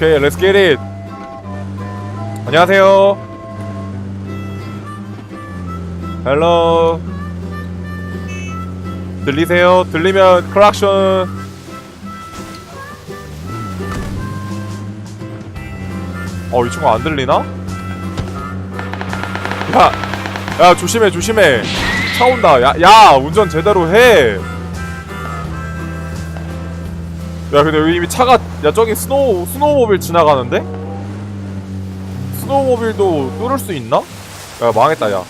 오케이 렛츠 겟잇 안녕하세요. 헬로 들리세요? 들리면 크락션. 어이 친구 안 들리나? 야, 야 조심해 조심해. 차 온다. 야, 야 운전 제대로 해 야 근데 여기 이미 차가 야 저기 스노우 스노우모빌 지나가는데? 스노우모빌도 뚫을 수 있나? 야 망했다 야.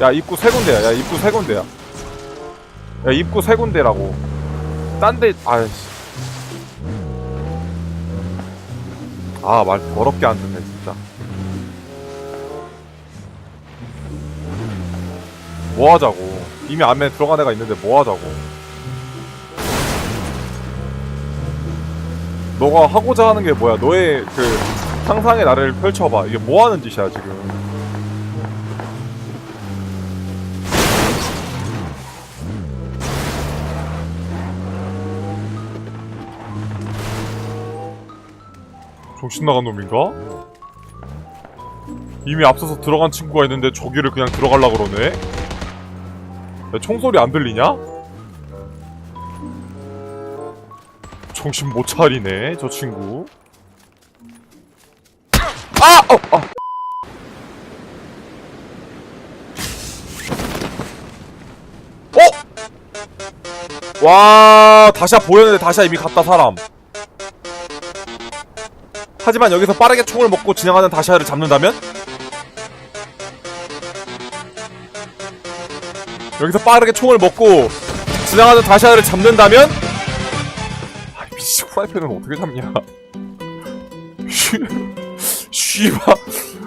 야 입구 세 군데야. 야 입구 세 군데야. 야 입구 세 군데라고. 딴데 아이씨. 아말 더럽게 안 듣네 진짜. 뭐 하자고. 이미 안에 들어간 애가 있는데 뭐 하자고. 너가 하고자 하는 게 뭐야? 너의 그 상상의 나를 펼쳐봐. 이게 뭐 하는 짓이야 지금? 정신 나간 놈인가? 이미 앞서서 들어간 친구가 있는데 저기를 그냥 들어갈라 그러네? 야, 총소리 안 들리냐? 정신 못 차리네 저 친구 아! 어! 아! 어? 와 다시야 보였는데 다시야 이미 갔다 사람 하지만 여기서 빠르게 총을 먹고 진행하는 다시아를 잡는다면? 여기서 빠르게 총을 먹고 진행하는 다시아를 잡는다면? 미치 프라이팬은 어떻게 잡냐 쉬 쉬바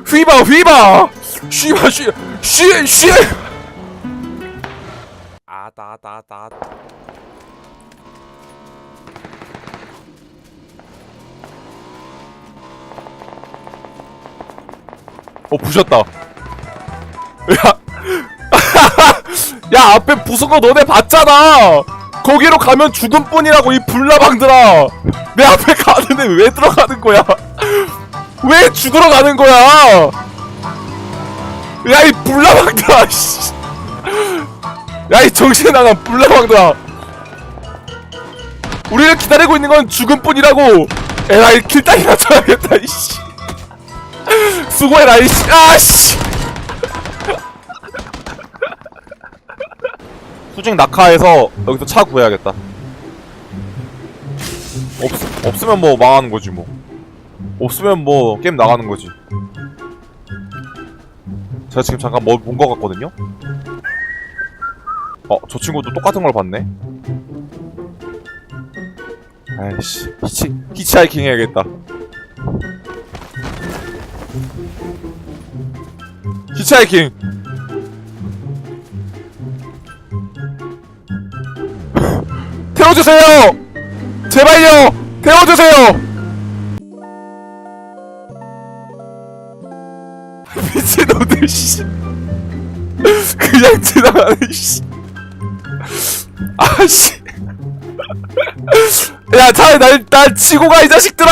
휘바 휘바 쉬바 쉬쉬쉬. 아다다다. 어 부셨다. 야 야 앞에 부순 거 너네 봤잖아 거기로 가면 죽음 뿐이라고 이 불나방들아. 내 앞에 가는데 왜 들어가는 거야? 왜 죽으러 가는 거야? 야 이 불나방들아 야 이 정신 나간 불나방들아. 우리를 기다리고 있는 건 죽음뿐이라고. 에라이 킬당이나 쳐야겠다 이씨. 수고해라 이씨. 아씨 수직 낙하해서 여기서 차 구해야겠다. 없, 없으면 뭐 망하는 거지 뭐. 없으면 뭐 게임 나가는 거지. 제가 지금 잠깐 뭐본거 같거든요? 어 저 친구도 똑같은 걸 봤네? 아이씨 히치, 히치하이킹 해야겠다. 히치하이킹 태워주세요! 제발요! 태워주세요! 미친놈들 씨. 그냥 지나가네 씨. 아씨. 야 차라리 날, 날 치고 가 이 자식들아